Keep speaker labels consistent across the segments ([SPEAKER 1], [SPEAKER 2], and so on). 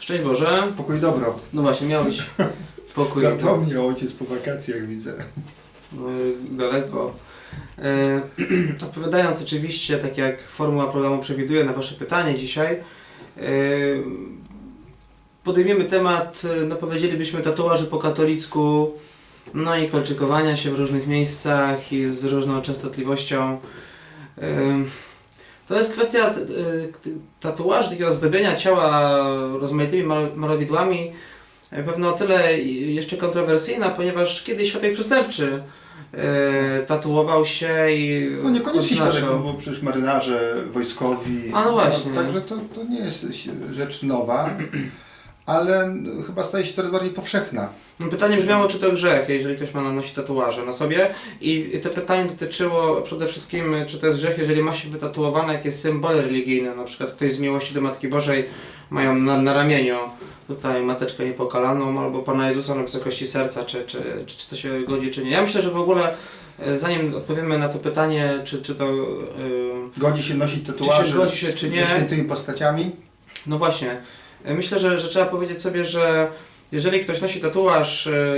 [SPEAKER 1] Szczęść Boże.
[SPEAKER 2] Pokój dobro.
[SPEAKER 1] No właśnie, miałeś pokój
[SPEAKER 2] Zapomniał ojciec po wakacjach, widzę.
[SPEAKER 1] no, daleko. E, odpowiadając oczywiście, tak jak formuła programu przewiduje na Wasze pytanie dzisiaj, e, podejmiemy temat, no powiedzielibyśmy, tatuaży po katolicku, no i kolczykowania się w różnych miejscach i z różną częstotliwością. To jest kwestia e, t- tatuaży, takiego zdobienia ciała rozmaitymi mal- malowidłami, e, pewno o tyle jeszcze kontrowersyjna, ponieważ kiedyś świadek przestępczy e, tatuował się i
[SPEAKER 2] No niekoniecznie świadek, bo przecież marynarze, wojskowi.
[SPEAKER 1] A no właśnie.
[SPEAKER 2] Także to, to nie jest rzecz nowa, ale chyba staje się coraz bardziej powszechna.
[SPEAKER 1] No, Pytanie brzmiało, czy to grzech, jeżeli ktoś ma nosić tatuaże na sobie. I to pytanie dotyczyło przede wszystkim, czy to jest grzech, jeżeli ma się wytatuowane jakieś symbole religijne, na przykład ktoś z miłości do Matki Bożej mają na, na ramieniu tutaj mateczkę niepokalaną, albo Pana Jezusa na wysokości serca, czy, czy, czy, czy to się godzi, czy nie. Ja myślę, że w ogóle, e, zanim odpowiemy na to pytanie, czy, czy to... e,
[SPEAKER 2] Godzi się nosić tatuaże
[SPEAKER 1] Czy się godzi się, czy nie?
[SPEAKER 2] ze świętymi postaciami.
[SPEAKER 1] No właśnie. E, Myślę, że, że trzeba powiedzieć sobie, że jeżeli ktoś nosi tatuaż e,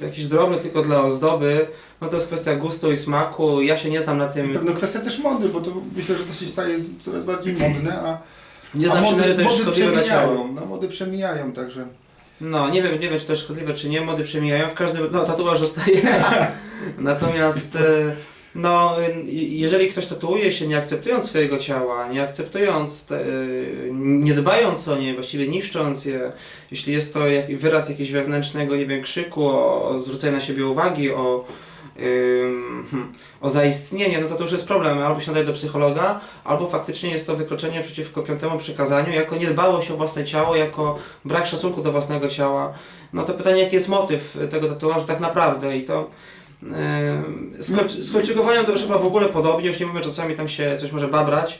[SPEAKER 1] jakiś drobny tylko dla ozdoby, no to jest kwestia gustu i smaku. Ja się nie znam na tym.
[SPEAKER 2] pewno kwestia też mody, bo to myślę, że to się staje coraz bardziej modne, a,
[SPEAKER 1] Nie
[SPEAKER 2] a
[SPEAKER 1] znam się na
[SPEAKER 2] mody,
[SPEAKER 1] ile to jest
[SPEAKER 2] mody
[SPEAKER 1] szkodliwe dla ciała.
[SPEAKER 2] przemijają. No, mody przemijają, także...
[SPEAKER 1] No, nie wiem, nie wiem, czy to jest szkodliwe, czy nie. Mody przemijają. W każdym no tatuaż zostaje. Natomiast e, no, e, jeżeli ktoś tatuuje się nie akceptując swojego ciała, nie akceptując, te, e, nie dbając o nie, właściwie niszcząc je, jeśli jest to wyraz jakiegoś wewnętrznego, nie wiem, krzyku, o, o zwrócenie na siebie uwagi, o, ym, hmm, o zaistnienie, no to to już jest problem. Albo się nadaje do psychologa, albo faktycznie jest to wykroczenie przeciwko piątemu przykazaniu, jako niedbałość o własne ciało, jako brak szacunku do własnego ciała. No to pytanie, jaki jest motyw tego tatuażu tak naprawdę i to z, z kolczykowaniem to już chyba w ogóle podobnie, już nie mówię, czasami tam się coś może babrać,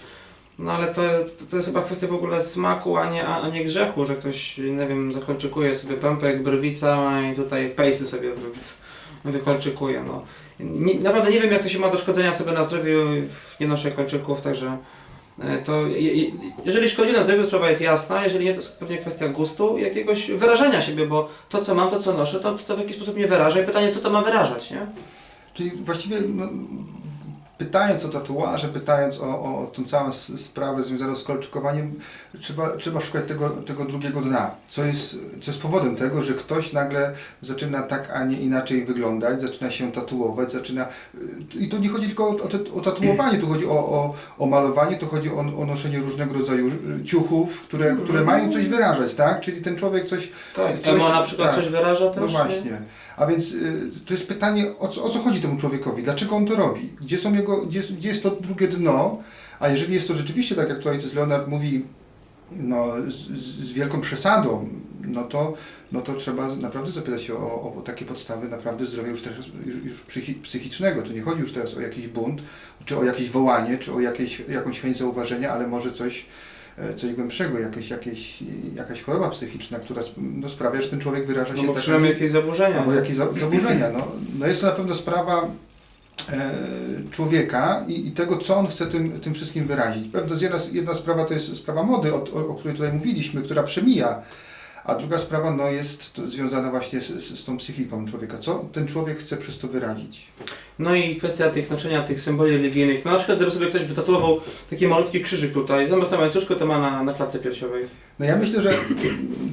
[SPEAKER 1] no ale to, to jest chyba kwestia w ogóle smaku, a nie, a, nie grzechu, że ktoś, nie wiem, zakolczykuje sobie pępek, brwica i tutaj pejsy sobie wy, wy, wykolczykuje, no. Nie, naprawdę nie wiem, jak to się ma do szkodzenia sobie na zdrowiu, nie noszę kolczyków, także to je, je, jeżeli szkodzi na zdrowiu, sprawa jest jasna, jeżeli nie, to jest pewnie kwestia gustu i jakiegoś wyrażenia siebie, bo to, co mam, to, co noszę, to, to w jakiś sposób mnie wyraża i pytanie, co to ma wyrażać, nie?
[SPEAKER 2] Czyli właściwie no, pytając o tatuaże, pytając o, o tą całą sprawę związaną z kolczykowaniem, trzeba, trzeba szukać tego, tego drugiego dna. Co jest, co jest powodem tego, że ktoś nagle zaczyna tak, a nie inaczej wyglądać, zaczyna się tatuować, zaczyna... I tu nie chodzi tylko o, o, o tatuowanie, tu chodzi o, o, o malowanie, tu chodzi o, o noszenie różnego rodzaju ciuchów, które, które mają coś wyrażać, tak? Czyli ten człowiek coś
[SPEAKER 1] Tak,
[SPEAKER 2] Coś-
[SPEAKER 1] na przykład
[SPEAKER 2] tak.
[SPEAKER 1] coś wyraża też?
[SPEAKER 2] no
[SPEAKER 1] nie?
[SPEAKER 2] A więc y, to jest pytanie, o co, o co chodzi temu człowiekowi? Dlaczego on to robi? Gdzie, są jego, gdzie, gdzie jest to drugie dno? A jeżeli jest to rzeczywiście, tak jak tutaj ojciec Leonard mówi, no, z, z wielką przesadą, no to, no to trzeba naprawdę zapytać się o, o takie podstawy naprawdę zdrowia już, teraz, już, już psychi, psychicznego. Tu nie chodzi już teraz o jakiś bunt, czy o jakieś wołanie, czy o jakieś, jakąś chęć zauważenia, ale może coś, coś głębszego, jakieś, jakieś, jakaś choroba psychiczna, która no, sprawia, że ten człowiek wyraża
[SPEAKER 1] No
[SPEAKER 2] się
[SPEAKER 1] bo
[SPEAKER 2] tak,
[SPEAKER 1] przynajmniej
[SPEAKER 2] nie-
[SPEAKER 1] jakieś zaburzenia.
[SPEAKER 2] albo jakieś za- zaburzenia. No, no jest to na pewno sprawa e, człowieka i, i tego, co on chce tym, tym wszystkim wyrazić. Pewno jedna, jedna sprawa to jest sprawa mody, o, o, o której tutaj mówiliśmy, która przemija, a druga sprawa no, jest związana właśnie z, z, tą psychiką człowieka. Co ten człowiek chce przez to wyrazić?
[SPEAKER 1] No i kwestia tych noszenia tych symboli religijnych. No na przykład gdyby sobie ktoś wytatuował taki malutki krzyżyk tutaj, zamiast na łańcuszku to ma na, na klatce piersiowej.
[SPEAKER 2] No ja myślę, że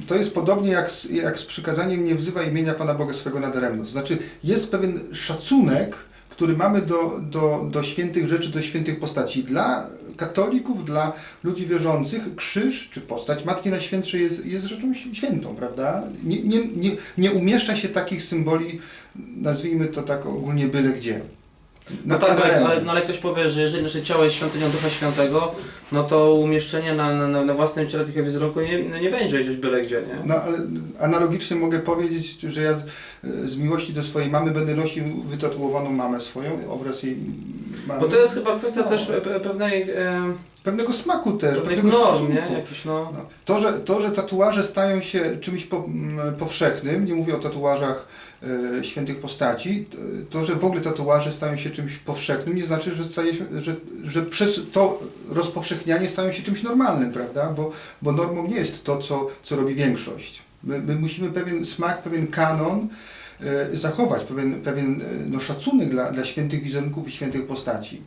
[SPEAKER 2] to jest podobnie jak z, jak z przykazaniem nie wzywa imienia Pana Boga swego nadaremno. Znaczy jest pewien szacunek, który mamy do, do, do świętych rzeczy, do świętych postaci. Dla katolików, dla ludzi wierzących krzyż czy postać Matki Najświętszej jest, jest rzeczą świętą, prawda? Nie, nie, nie, nie umieszcza się takich symboli, nazwijmy to tak ogólnie byle gdzie.
[SPEAKER 1] No tak, ale, ale, no ale ktoś powie, że jeżeli nasze ciało jest świątynią Ducha Świętego, no to umieszczenie na, na, na własnym ciele takiego wizerunku nie, no nie będzie gdzieś byle gdzie, nie?
[SPEAKER 2] No ale analogicznie mogę powiedzieć, że ja z, z miłości do swojej mamy będę nosił wytatuowaną mamę swoją, obraz jej mamy.
[SPEAKER 1] Bo to jest chyba kwestia
[SPEAKER 2] No.
[SPEAKER 1] też pe- pe- pewnej, e,
[SPEAKER 2] pewnego smaku też, pewnego
[SPEAKER 1] norm, nie? Jakiś, no.
[SPEAKER 2] No. To, że, to, że tatuaże stają się czymś po, powszechnym, nie mówię o tatuażach e, świętych postaci, to, że w ogóle tatuaże stają się czymś powszechnym, nie znaczy, że, staje się, że, że przez to rozpowszechnianie stają się czymś normalnym, prawda? Bo, bo normą nie jest to, co, co robi większość. My, my musimy pewien smak, pewien kanon e, zachować, pewien, pewien e, no, szacunek dla, dla świętych wizerunków i świętych postaci.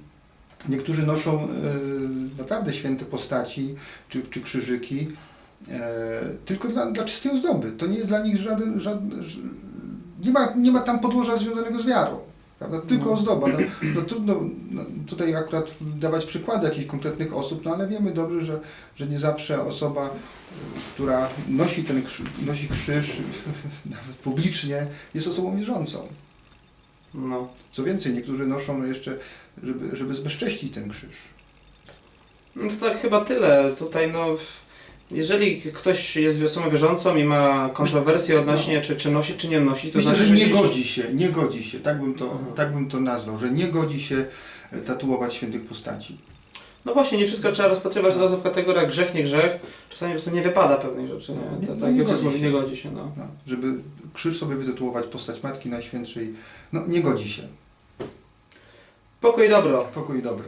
[SPEAKER 2] Niektórzy noszą e, naprawdę święte postaci czy, czy krzyżyki e, tylko dla, dla czystej ozdoby. To nie jest dla nich żaden, żaden nie, ma, nie ma tam podłoża związanego z wiarą. Prawda? Tylko
[SPEAKER 1] No.
[SPEAKER 2] ozdoba. No, no trudno no, tutaj akurat dawać przykłady jakichś konkretnych osób, no ale wiemy dobrze, że, że nie zawsze osoba, e, która nosi ten krzyż, nosi krzyż nawet publicznie, jest osobą wierzącą.
[SPEAKER 1] No.
[SPEAKER 2] Co więcej, niektórzy noszą jeszcze, żeby, żeby zbezcześcić ten krzyż.
[SPEAKER 1] No to tak chyba tyle. Tutaj no, jeżeli ktoś jest osobą wierzącą i ma kontrowersje odnośnie czy, czy nosi, czy nie nosi, to
[SPEAKER 2] Myślę,
[SPEAKER 1] znaczy,
[SPEAKER 2] że nie
[SPEAKER 1] gdzieś-
[SPEAKER 2] godzi się, nie godzi się, tak bym, to,
[SPEAKER 1] Aha.
[SPEAKER 2] tak bym to nazwał, że nie godzi się tatuować świętych postaci.
[SPEAKER 1] No właśnie, nie wszystko trzeba rozpatrywać od razu w kategoriach grzech, nie grzech. Czasami po prostu nie wypada pewnych rzeczy.
[SPEAKER 2] No,
[SPEAKER 1] Nie?
[SPEAKER 2] nie-
[SPEAKER 1] To,
[SPEAKER 2] no
[SPEAKER 1] tak
[SPEAKER 2] nie godzi się.
[SPEAKER 1] nie godzi się. No.
[SPEAKER 2] No, żeby krzyż sobie wytatuować postać Matki Najświętszej, no nie godzi się.
[SPEAKER 1] Pokój i dobro.
[SPEAKER 2] Pokój i dobro.